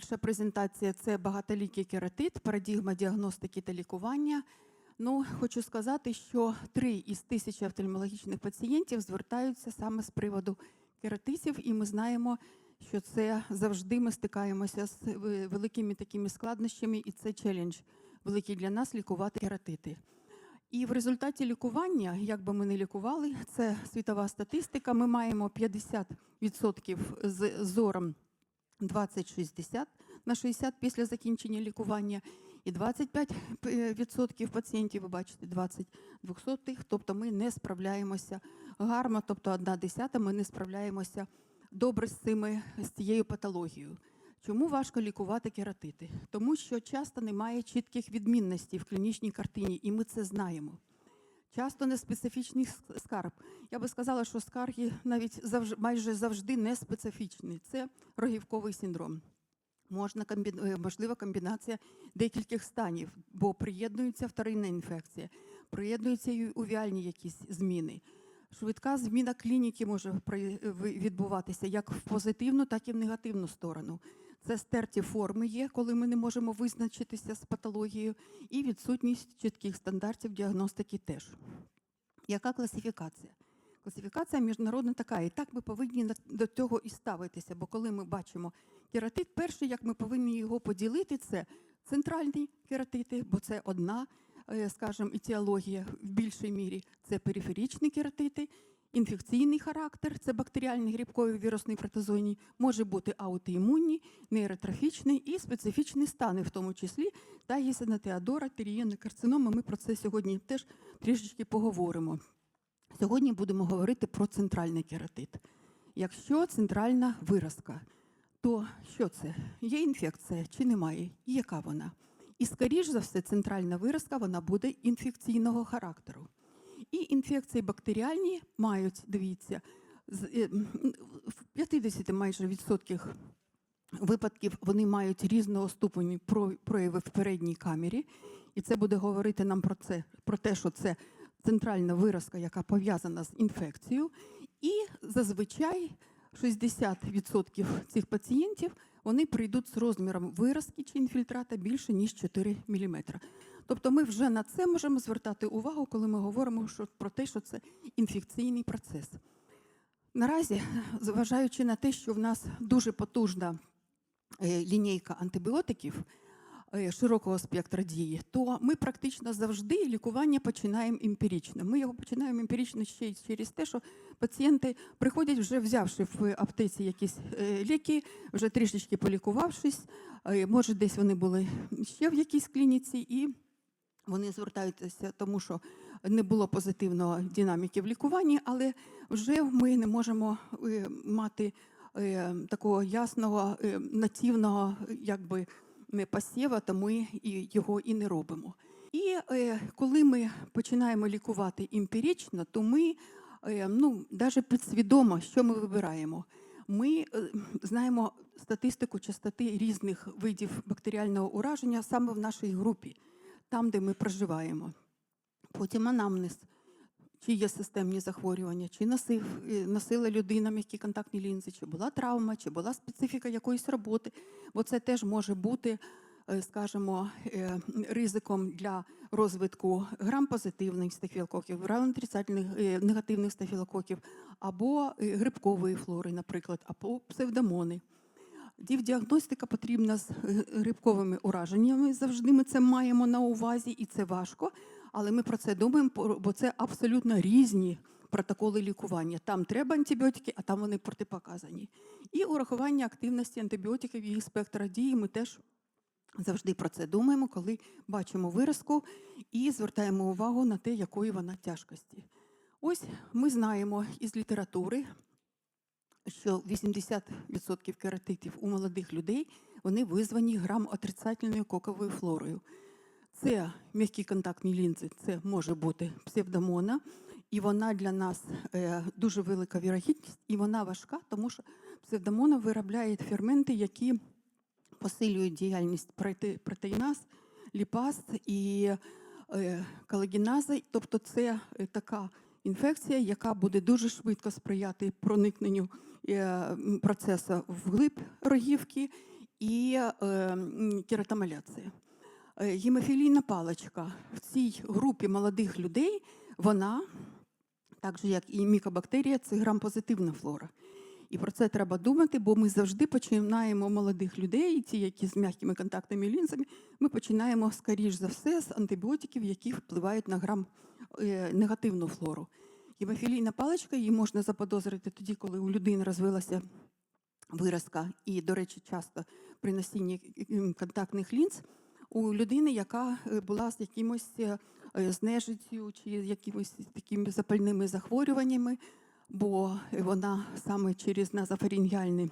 Перша презентація це багатолікий кератит, парадігма діагностики та лікування. Ну, хочу сказати, що три із тисячі офтальмологічних пацієнтів звертаються саме з приводу кератитів, і ми знаємо, що це завжди ми стикаємося з великими такими складнощами, і це челендж великий для нас лікувати кератити. І в результаті лікування, як би ми не лікували, це світова статистика. Ми маємо 50% з зором 20-60 на 60 після закінчення лікування, і 25% пацієнтів, ви бачите, 20 двохсотих, тобто ми не справляємося гарно, тобто одна десята, ми не справляємося добре з цими з цією патологією. Чому важко лікувати кератити? Тому що часто немає чітких відмінностей в клінічній картині, і ми це знаємо. Часто неспецифічний ск- скарб. Я би сказала, що скарги навіть завж, майже завжди не специфічні. Це рогівковий синдром. Можна комбі... е, можлива комбінація декількох станів, бо приєднується вторинна інфекція, приєднуються і увіальні якісь зміни. Швидка зміна клініки може відбуватися як в позитивну, так і в негативну сторону. Це стерті форми є, коли ми не можемо визначитися з патологією, і відсутність чітких стандартів діагностики теж. Яка класифікація? Класифікація міжнародна така, і так ми повинні до цього і ставитися. Бо коли ми бачимо кератит, перше, як ми повинні його поділити, це центральні кератити, бо це одна, е, скажімо, етіологія в більшій мірі. Це периферічні кератити, інфекційний характер, це бактеріальні грибкові вірусні протозойні, може бути аутоімунні, нейротрофічні і специфічні стани, в тому числі та гісенотеадора, терієнна карцинома. Ми про це сьогодні теж трішечки поговоримо. Сьогодні будемо говорити про центральний кератит. Якщо центральна виразка, то що це? Є інфекція чи немає? І яка вона? І, скоріш за все, центральна виразка вона буде інфекційного характеру. І інфекції бактеріальні мають, дивіться, е, в 50 майже відсотках випадків вони мають різного ступеню про- прояви в передній камері, і це буде говорити нам про це, про те, що це центральна виразка, яка пов'язана з інфекцією. І зазвичай 60% цих пацієнтів вони прийдуть з розміром виразки чи інфільтрата більше ніж 4 мм. Тобто ми вже на це можемо звертати увагу, коли ми говоримо про те, що це інфекційний процес. Наразі, зважаючи на те, що в нас дуже потужна е, лінійка антибіотиків широкого спектра дії, то ми практично завжди лікування починаємо емпірично. Ми його починаємо емпірично ще й через те, що пацієнти приходять вже взявши в аптеці якісь е, ліки, вже трішечки полікувавшись, е, може десь вони були ще в якійсь клініці і. Вони звертаються, тому що не було позитивної динаміки в лікуванні, але вже ми не можемо е, мати е, такого ясного е, нативного якби, не посєва, то ми його і не робимо. І е, коли ми починаємо лікувати емпірично, то ми е, ну, навіть підсвідомо, що ми вибираємо. Ми е, знаємо статистику частоти різних видів бактеріального ураження саме в нашій групі там, де ми проживаємо. Потім анамнез, чи є системні захворювання, чи носив, е, носила людина м'які контактні лінзи, чи була травма, чи була специфіка якоїсь роботи. Бо це теж може бути, е, скажімо, е, ризиком для розвитку грам-позитивних стафілококів, грам-отрицательних негативних стафілококів, або грибкової флори, наприклад, або псевдомони. Дівдіагностика потрібна з грибковими ураженнями. Завжди ми це маємо на увазі, і це важко. Але ми про це думаємо, бо- це абсолютно різні протоколи лікування. Там треба антибіотики, а там вони протипоказані. І урахування активності антибіотиків і їх спектра дії ми теж завжди про це думаємо, коли бачимо виразку і звертаємо увагу на те, якої вона тяжкості. Ось ми знаємо із літератури, що 80% кератитів у молодих людей вони визвані грам-отрицательною коковою флорою. Це м'які контактні лінзи, це може бути псевдомона, і вона для нас е, дуже велика вірогідність, і вона важка, тому що псевдомона виробляє ферменти, які посилюють діяльність проте- протеїназ, ліпаз і е, колагеназа. Тобто це е, така інфекція, яка буде дуже швидко сприяти проникненню процесу вглиб рогівки і. Е, Гемофілійна паличка в цій групі молодих людей, вона, так же як і мікобактерія, це грам-позитивна флора. І про це треба думати, бо ми завжди починаємо молодих людей, ті, які з м'якими контактними лінзами, ми починаємо, скоріш за все, з антибіотиків, які впливають на грам е, негативну флору. Гемофілійна паличка її можна заподозрити тоді, коли у людини розвилася виразка, і, до речі, часто при носінні контактних лінз у людини, яка е, була з якимось знежиттю чи з якимись чи якимось такими запальними захворюваннями, бо вона саме через назофарінгіальні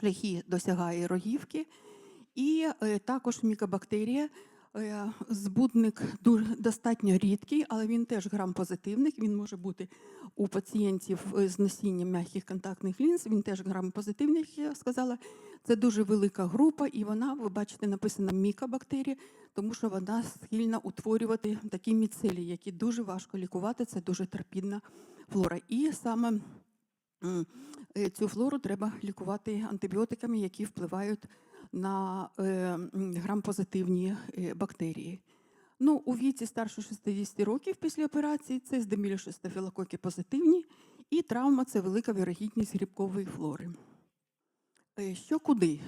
шляхи досягає рогівки. І е, також мікобактерія. Е, Збудник достатньо рідкий, але він теж грам-позитивник. Він може бути у пацієнтів е, з носінням м'яких контактних лінз. Він теж грам-позитивний, як я сказала. Це дуже велика група, і вона, ви бачите, написана мікобактерія, тому що вона схильна утворювати такі міцелії, які дуже важко лікувати. Це дуже терпідна флора. І саме е, цю флору треба лікувати антибіотиками, які впливають на е, м, е, бактерії. Ну, у віці старше 60 років після операції це здеміліші стафілококи позитивні, і травма це велика вірогідність грибкової флори. Е, Що куди?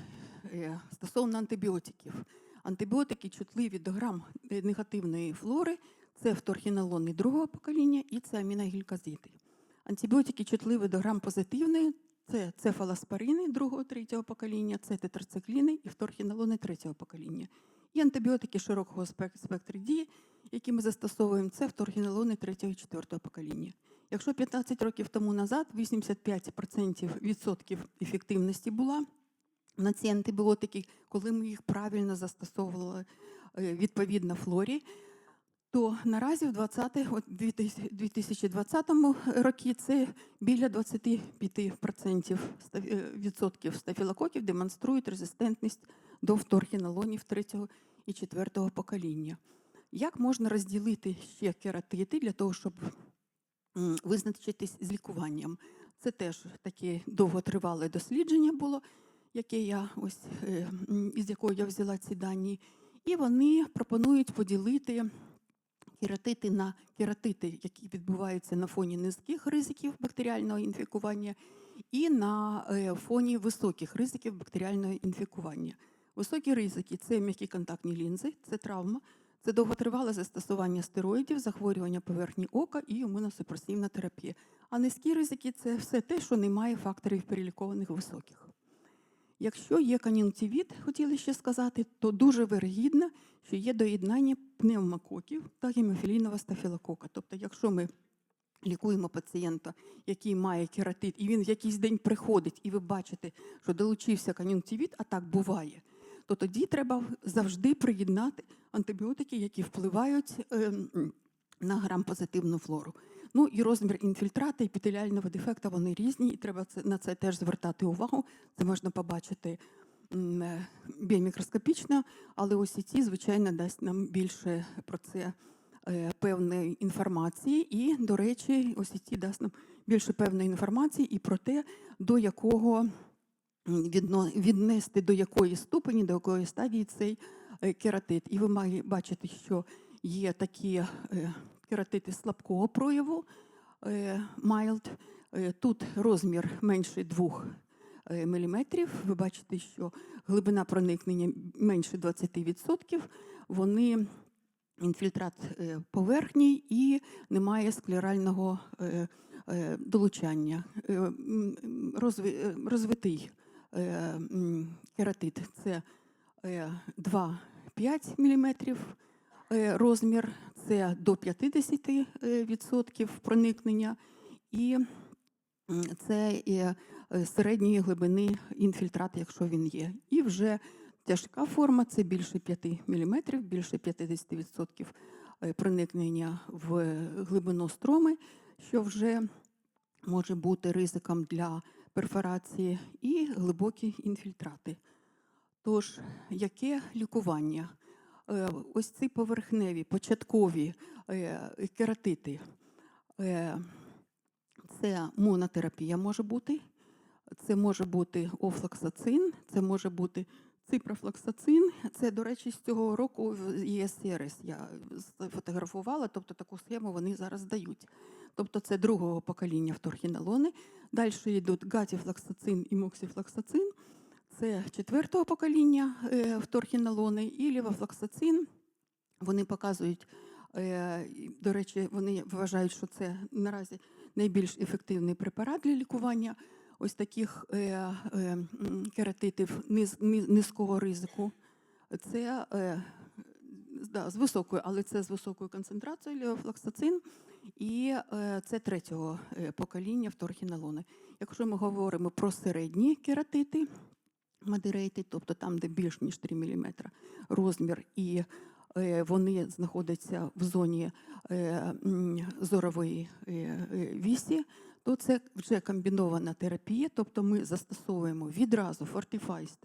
Стосовно антибіотиків. Антибіотики чутливі до грам негативної флори це вторхінолони другого покоління і це аміногілказиди. Антибіотики чутливі до грам позитивної це цефалоспорини другого третього покоління, це тетрацикліни і вторхінолони третього покоління. І антибіотики широкого спектру дії, які ми застосовуємо, це вторхінолони третього і четвертого покоління. Якщо 15 років тому назад 85% відсотків ефективності була на ці антибіотики, коли ми їх правильно застосовували е, відповідно флорі, то наразі в 20, 2020 році це біля 25% е, відсотків стафілококів демонструють резистентність до вторхінолонів третього і четвертого покоління. Як можна розділити ще кератити для того, щоб визначитись з лікуванням? Це теж таке довготривале дослідження було, яке я ось е, із якого я взяла ці дані. І вони пропонують поділити кератити на кератити, які відбуваються на фоні низьких ризиків бактеріального інфікування, і на е, фоні високих ризиків бактеріального інфікування. Високі ризики це м'які контактні лінзи, це травма, це довготривале застосування стероїдів, захворювання поверхні ока і імуносупресивна терапія. А низькі ризики це все те, що не має факторів перелікованих високих. Якщо є кон'юнктивіт, хотіли ще сказати, то дуже вирогідно, що є доєднання пневмококів та гемофілійного стафілокока. Тобто, якщо ми лікуємо пацієнта, який має кератит, і він в якийсь день приходить, і ви бачите, що долучився кон'юнктивіт, а так буває, то тоді треба завжди приєднати антибіотики, які впливають ем, на грам-позитивну флору. Ну і розмір інфільтрата епітеліального дефекта вони різні, і треба на це теж звертати увагу. Це можна побачити е, біомікроскопічно, але ось і ці, звичайно, дасть нам більше про це е, певної інформації. І, до речі, ось і ці дасть нам більше певної інформації і про те, до якого віднести до якої ступені, до якої стадії цей е, кератит. І ви маєте бачити, що є такі кератити слабкого прояву, е, mild. Е, Тут розмір менше 2 мм. Ви бачите, що глибина проникнення менше 20%. Вони інфільтрат е, поверхній і немає склерального долучання. Розвитий кератит це е, 2-5 мм розмір, це до 50% проникнення, і це е, е, середньої глибини інфільтрат, якщо він є. І вже тяжка форма це більше 5 мм, більше 50% е, проникнення в глибину строми, що вже може бути ризиком для перфорації, і глибокі інфільтрати. Тож, яке лікування? Е, Ось ці поверхневі, початкові е, кератити. Е, Це монотерапія може бути, це може бути офлоксацин, це може бути Ципрофлоксацин. Це, до речі, з цього року в ЄСРС я сфотографувала, тобто таку схему вони зараз дають. Тобто це другого покоління вторхінолони. Далі йдуть гатіфлоксацин і моксіфлоксацин. Це четвертого покоління е, вторхінолони і лівофлоксацин. Вони показують, е, до речі, вони вважають, що це наразі найбільш ефективний препарат для лікування ось таких е, кератитів низ, низ- низького ризику. Це да, з високою, але це з високою концентрацією леофлоксацин, і це третього покоління вторхінолони. Якщо ми говоримо про середні кератити, модерейти, тобто там, де більш ніж 3 мм розмір, і е, вони знаходяться в зоні е, зорової е, вісі, то це вже комбінована терапія, тобто ми застосовуємо відразу фортифайст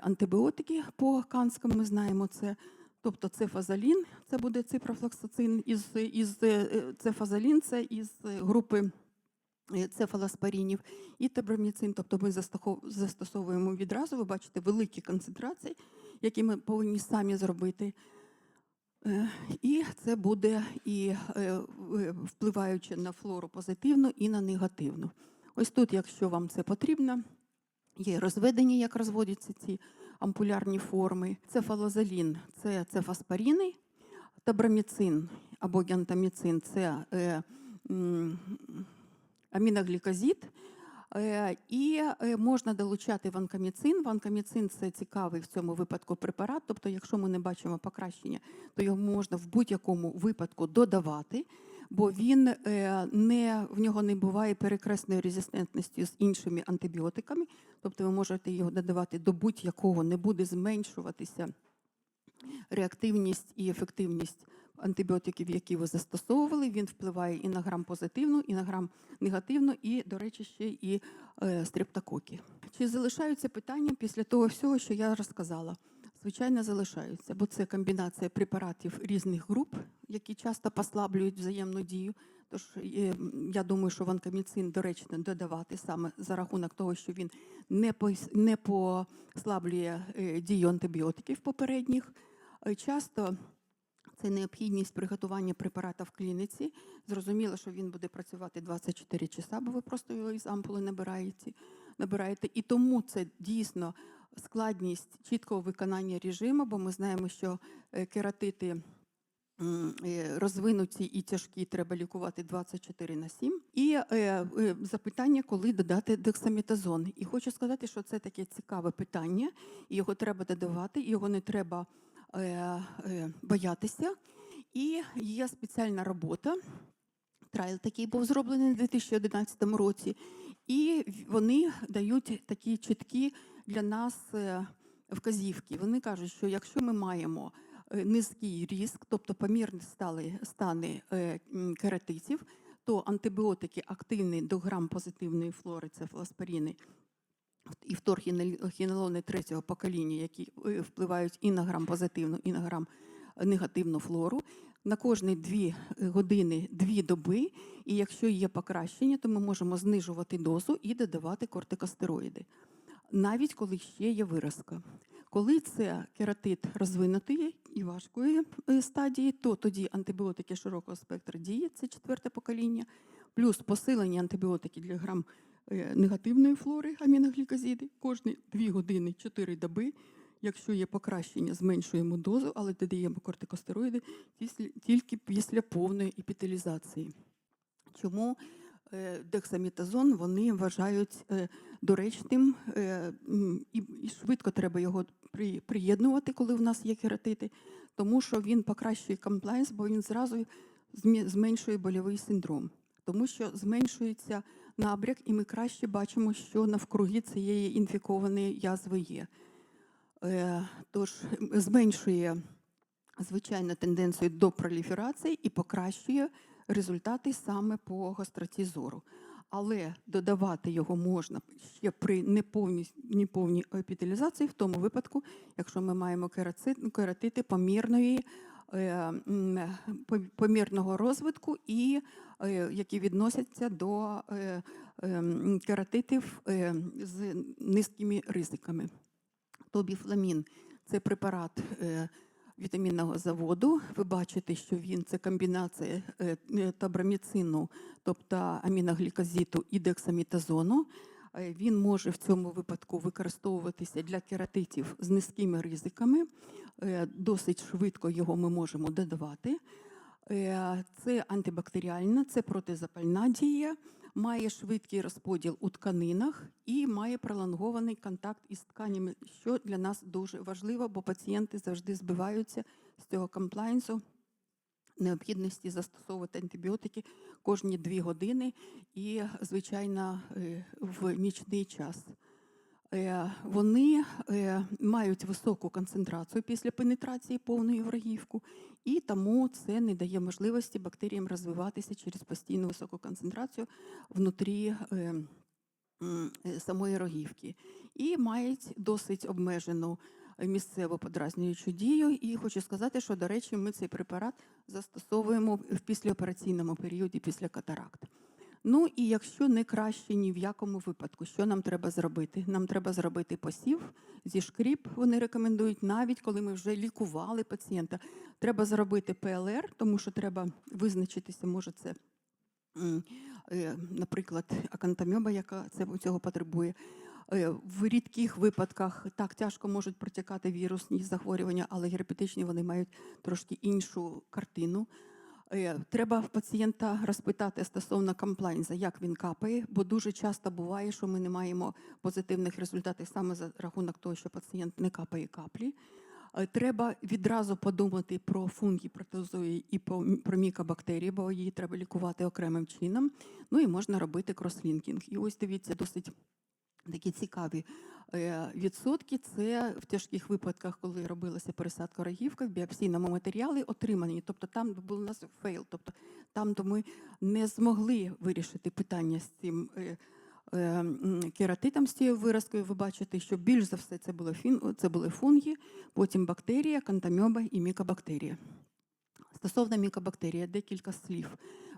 антибіотики по канському, ми знаємо це. Тобто це фазалін, це буде ципрофлоксацин із, із е, це із групи цефалоспорінів і теброміцин. Тобто ми застосовуємо відразу, ви бачите великі концентрації, які ми повинні самі зробити. Е, І це буде і е, впливаючи на флору позитивно і на негативну. Ось тут, якщо вам це потрібно, є розведення, як розводяться ці ампулярні форми. Цефалозалін – це цефаспоріни, табраміцин або гентаміцин – це е, Е, І е, можна долучати ванкаміцин. Ванкаміцин це цікавий в цьому випадку препарат. Тобто, якщо ми не бачимо покращення, то його можна в будь-якому випадку додавати, бо він е, не в нього не буває перекресної резистентності з іншими антибіотиками. Тобто, ви можете його додавати до будь-якого, не буде зменшуватися реактивність і ефективність антибіотиків, які ви застосовували. Він впливає і на грам позитивну, і на грам негативну, і, до речі, ще і е, стрептококи. Чи залишаються питання після того всього, що я розказала? Звичайно, залишаються, бо це комбінація препаратів різних груп, які часто послаблюють взаємну дію. Тож е, я думаю, що ванкаміцин доречно додавати саме за рахунок того, що він не пос- не послаблює е, дію антибіотиків попередніх. Е, Часто це необхідність приготування препарата в клініці. Зрозуміло, що він буде працювати 24 часа, бо ви просто його із ампули набираєте. набираєте. І тому це дійсно складність чіткого виконання режиму, бо ми знаємо, що е, кератити е, розвинуті і тяжкі треба лікувати 24 на 7. І е, е, запитання, коли додати дексаметазон. І хочу сказати, що це таке цікаве питання, його треба додавати, його не треба боятися. І є спеціальна робота. Трайл такий був зроблений у 2011 році, і вони дають такі чіткі для нас е, вказівки. Вони кажуть, що якщо ми маємо е, низький ризик, тобто помірні стали стани е, кератитів, то антибіотики активні до грам позитивної флори, це фласпоріни, і вторхінолони третього покоління, які е, впливають і на грам позитивну, і на грам негативну флору. На кожні дві е, години дві доби, і якщо є покращення, то ми можемо знижувати дозу і додавати кортикостероїди, навіть коли ще є виразка. Коли це кератит розвинутої і важкої е, стадії, то тоді антибіотики широкого спектру дії, це четверте покоління, плюс посилені антибіотики для грам е, негативної флори, аміноглікозиди, кожні 2 години 4 доби. Якщо є покращення, зменшуємо дозу, але додаємо кортикостероїди тільки після повної епітелізації. Чому е, дексаметазон вони вважають е, доречним е, і швидко треба його приєднувати, коли в нас є кератити, тому що він покращує комплайнс, бо він зразу зменшує больовий синдром, тому що зменшується набряк, і ми краще бачимо, що навкруги цієї інфікованої язви є. Е, Тож зменшує звичайно тенденцію до проліферації і покращує результати саме по гостроті зору. Але додавати його можна ще при неповній, неповній епітелізації, в тому випадку, якщо ми маємо кератити помірної, помірного розвитку, і е, які відносяться до е, е, кератитів е, з низькими ризиками. Тобіфламін це препарат е, вітамінного заводу. Ви бачите, що він це комбінація е, е, табраміцину, тобто аміноглікозиту і дексамітазону. Е, Він може в цьому випадку використовуватися для кератитів з низькими ризиками. Е, Досить швидко його ми можемо додавати. Е, Це антибактеріальна, це протизапальна дія, має швидкий розподіл у тканинах і має пролонгований контакт із тканями, що для нас дуже важливо, бо пацієнти завжди збиваються з цього комплайнсу необхідності застосовувати антибіотики кожні дві години і, звичайно, е, в нічний час. Е, Вони е, мають високу концентрацію після пенетрації повної в рогівку, і тому це не дає можливості бактеріям розвиватися через постійну високу концентрацію внутрі самої рогівки. І мають досить обмежену місцево подразнюючу дію. І хочу сказати, що, до речі, ми цей препарат застосовуємо в післяопераційному періоді після катаракти. Ну і якщо не краще ні в якому випадку, що нам треба зробити? Нам треба зробити посів зі шкріп. Вони рекомендують, навіть коли ми вже лікували пацієнта. Треба зробити ПЛР, тому що треба визначитися, може це, е, наприклад, акантамьоба, яка це цього потребує. Е, В рідких випадках так тяжко можуть протікати вірусні захворювання, але герпетичні вони мають трошки іншу картину. Е, Треба в пацієнта розпитати стосовно комплайнса, як він капає, бо дуже часто буває, що ми не маємо позитивних результатів саме за рахунок того, що пацієнт не капає каплі. Е, Треба відразу подумати про фунгі, протозої і про мікобактерії, бо її треба лікувати окремим чином. Ну і можна робити крослінкінг. І ось дивіться, досить такі цікаві е, відсотки. Це в тяжких випадках, коли робилася пересадка рогівка в біопсійному матеріалі отримані. Тобто там був у нас фейл, тобто там, де ми не змогли вирішити питання з цим. е, е, Кератитом з цією виразкою ви бачите, що більш за все це були, фін, це були фунги, потім бактерія, кантамьоба і мікобактерія. Стосовно мікобактерії, декілька слів,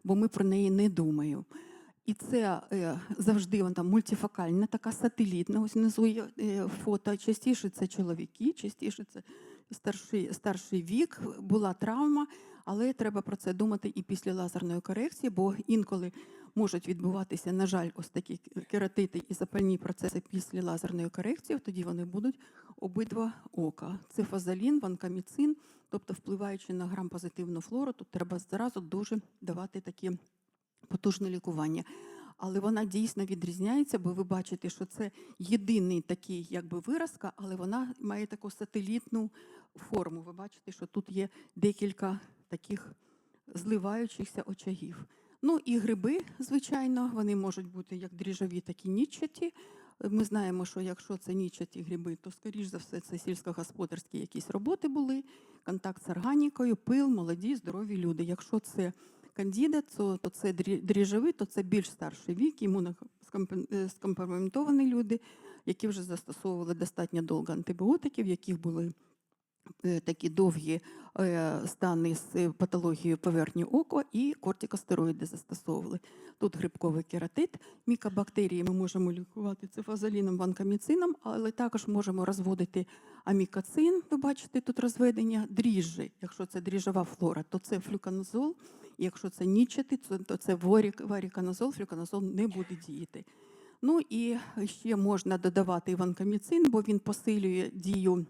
бо ми про неї не думаємо. І це е, завжди вона там мультифокальна, така сателітна. Ось внизу є е, фото. Частіше це чоловіки, частіше це старший, старший вік, була травма, але треба про це думати і після лазерної корекції, бо інколи можуть відбуватися, на жаль, ось такі кератити і запальні процеси після лазерної корекції, тоді вони будуть обидва ока. Це фазалін, ванкаміцин, тобто впливаючи на грам-позитивну флору, тут треба зразу дуже давати такі потужне лікування. Але вона дійсно відрізняється, бо ви бачите, що це єдиний такий якби виразка, але вона має таку сателітну форму. Ви бачите, що тут є декілька таких зливаючихся очагів. Ну і гриби, звичайно, вони можуть бути як дріжджові, так і нічаті. Ми знаємо, що якщо це нічаті гриби, то, скоріш за все, це сільськогосподарські якісь роботи були, контакт з органікою, пил, молоді, здорові люди. Якщо це кандіда, то, це дрі- то це більш старший вік, імунокомпроментовані люди, які вже застосовували достатньо довго антибіотиків, яких були е, такі довгі е, стани з е, патологією поверхні ока і кортикостероїди застосовували. Тут грибковий кератит, мікобактерії ми можемо лікувати цифазоліном, ванкаміцином, але також можемо розводити амікацин. Ви бачите тут розведення дріжджі. Якщо це дріжджова флора, то це флюканозол. Якщо це нічити, то це ворік, варіканозол, флюканозол не буде діяти. Ну і ще можна додавати ванкаміцин, бо він посилює дію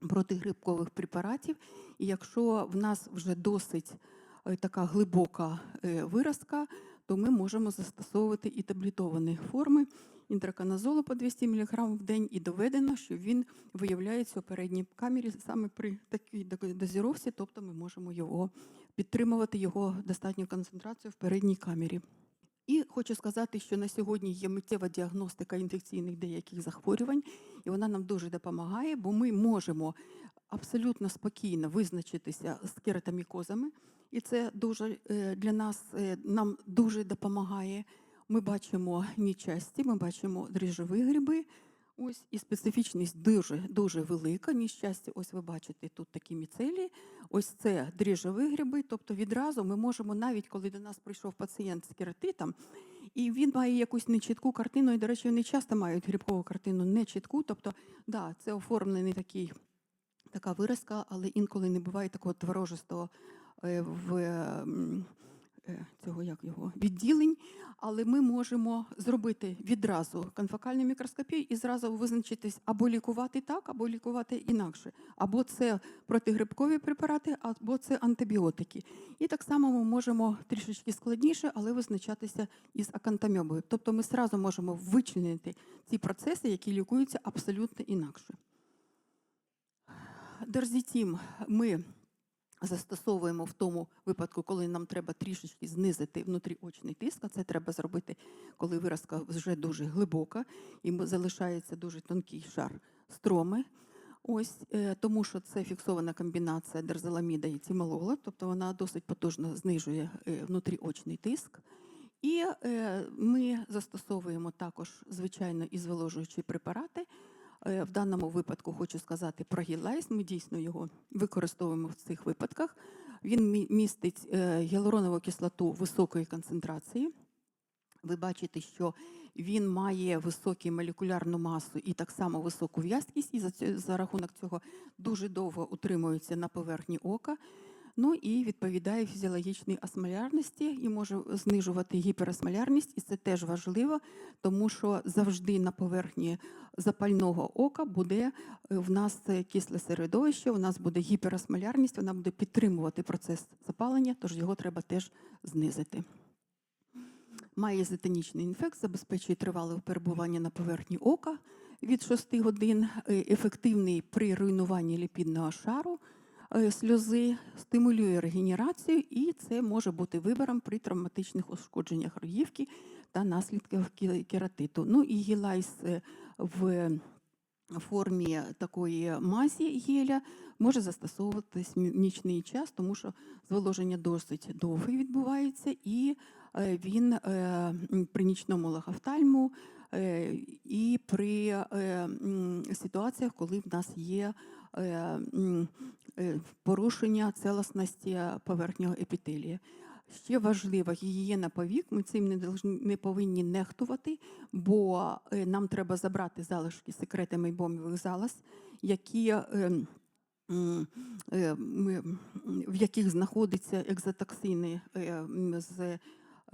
протигрибкових препаратів. І якщо в нас вже досить е, така глибока е, виразка, то ми можемо застосовувати і таблетовані форми інтраканазолу по 200 мг в день, і доведено, що він виявляється у передній камері саме при такій дозіровці, тобто ми можемо його підтримувати його достатню концентрацію в передній камері. І хочу сказати, що на сьогодні є миттєва діагностика інфекційних деяких захворювань, і вона нам дуже допомагає, бо ми можемо абсолютно спокійно визначитися з кератомікозами, і це дуже е, для нас е, нам дуже допомагає. Ми бачимо нічасті, ми бачимо дріжджові гриби. Ось і специфічність дуже дуже велика. Ніщастя, ось ви бачите тут такі міцелії. Ось це дріжджові гриби. Тобто відразу ми можемо, навіть коли до нас прийшов пацієнт з кератитом, І він має якусь нечітку картину. І, до речі, вони часто мають грибкову картину нечітку. Тобто, да, це оформлений такий, така виразка, але інколи не буває такого творожистого е, в цього як його відділень. Але ми можемо зробити відразу конфокальну мікроскопію і зразу визначитись або лікувати так, або лікувати інакше. Або це протигрибкові препарати, або це антибіотики. І так само ми можемо трішечки складніше, але визначатися із акантамьобою. Тобто ми зразу можемо вичленити ці процеси, які лікуються абсолютно інакше. Дерзітім ми застосовуємо в тому випадку, коли нам треба трішечки знизити внутріочний тиск, а це треба зробити, коли виразка вже дуже глибока і залишається дуже тонкий шар строми. Ось е, тому, що це фіксована комбінація дерзоламіда і цималола, тобто вона досить потужно знижує е, внутріочний тиск. І е, ми застосовуємо також, звичайно, і зволожуючі препарати. Е, В даному випадку хочу сказати про гілайс. Ми дійсно його використовуємо в цих випадках. Він містить е, гіалуронову кислоту високої концентрації. Ви бачите, що він має високу молекулярну масу і так само високу в'язкість, і за, за рахунок цього дуже довго утримується на поверхні ока. Ну і відповідає фізіологічній осмолярності і може знижувати гіперосмолярність, і це теж важливо, тому що завжди на поверхні запального ока буде е, в нас кисле середовище, у нас буде гіперосмолярність, вона буде підтримувати процес запалення, тож його треба теж знизити. Має зетонічний інфект, забезпечує тривале перебування на поверхні ока від 6 годин, е, ефективний при руйнуванні ліпідного шару сльози, стимулює регенерацію, і це може бути вибором при травматичних ушкодженнях рогівки та наслідках кератиту. Ну і гілайс е, в формі такої мазі геля може застосовуватись нічний час, тому що зволоження досить довго відбувається, і е, він е, при нічному лахофтальму е, і при е, ситуаціях, коли в нас є е, е, порушення целостності поверхнього епітелія. Ще важлива гігієна повік. Ми цим не повинні нехтувати, бо е, нам треба забрати залишки секрети мейбомівих залоз, які е, е, в яких знаходяться екзотоксини е, з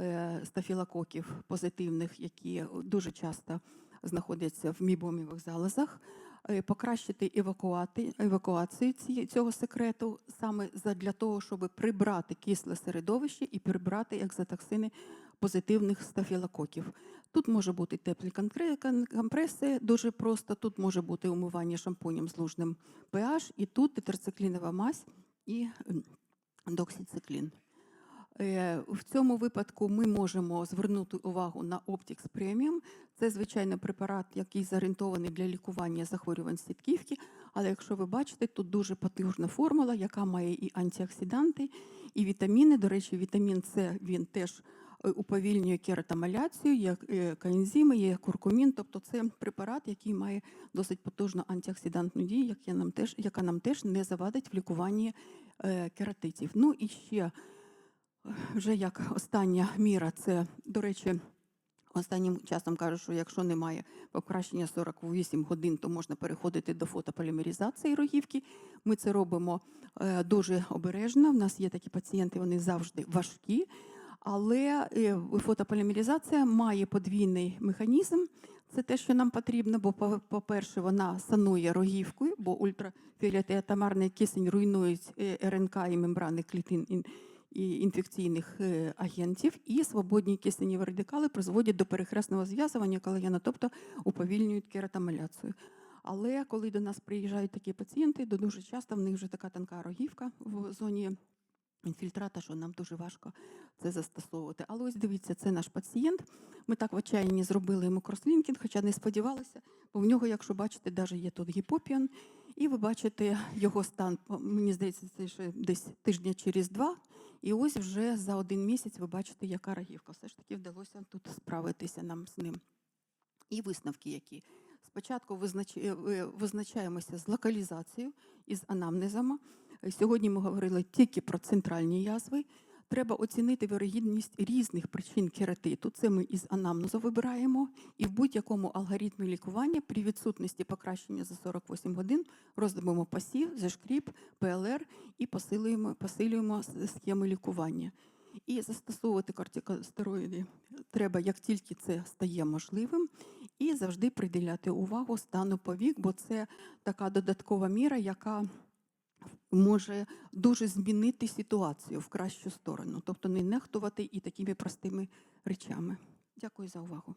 е, стафілококів позитивних, які дуже часто знаходяться в мібомівих залозах, е, покращити евакуати, евакуацію ці- цього секрету саме для того, щоб прибрати кисле середовище і прибрати екзотоксини позитивних стафілококів. Тут може бути теплі компреси, дуже просто. Тут може бути умивання шампунем з лужним pH, і тут тетрациклінова мазь і доксициклін. Е, В цьому випадку ми можемо звернути увагу на Optix Premium. Це, звичайно, препарат, який зорієнтований для лікування захворювань сітківки. Але якщо ви бачите, тут дуже потужна формула, яка має і антиоксиданти, і вітаміни. До речі, вітамін С він теж е, уповільнює кератомаляцію, як е, коензими, є куркумін. Тобто це препарат, який має досить потужну антиоксидантну дію, яка нам теж, не завадить в лікуванні кератитів. Ну і ще вже як остання міра, це, до речі, останнім часом кажуть, що якщо немає покращення 48 годин, то можна переходити до фотополімеризації рогівки. Ми це робимо е, дуже обережно. У нас є такі пацієнти, вони завжди важкі. Але е, фотополімеризація має подвійний механізм. Це те, що нам потрібно, бо, по- по-перше, вона санує рогівкою, бо ультрафіолет і кисень руйнують е, РНК і мембрани клітин інфекційних е, агентів, і свободні кисневі радикали призводять до перехресного зв'язування колагену, тобто уповільнюють кератомаляцію. Але коли до нас приїжджають такі пацієнти, то дуже часто в них вже така тонка рогівка в зоні інфільтрата, що нам дуже важко це застосовувати. Але ось дивіться, це наш пацієнт. Ми так в отчаянні зробили йому крослінкінг, хоча не сподівалися, бо в нього, якщо бачите, навіть є тут гіпопіон. І ви бачите його стан, мені здається, це ще десь тижня через два. І ось вже за один місяць ви бачите, яка рагівка. Все ж таки вдалося тут справитися нам з ним. І висновки які. Спочатку е, визначаємося з локалізацією і з анамнезами. Сьогодні ми говорили тільки про центральні язви. Треба оцінити вірогідність різних причин кератиту. Це ми із анамнезу вибираємо. І в будь-якому алгоритмі лікування при відсутності покращення за 48 годин розробимо пасів, зашкріп, ПЛР і посилюємо, посилюємо схеми лікування. І застосовувати кортикостероїди треба, як тільки це стає можливим, і завжди приділяти увагу стану повік, бо це така додаткова міра, яка може дуже змінити ситуацію в кращу сторону, тобто не нехтувати і такими простими речами. Дякую за увагу.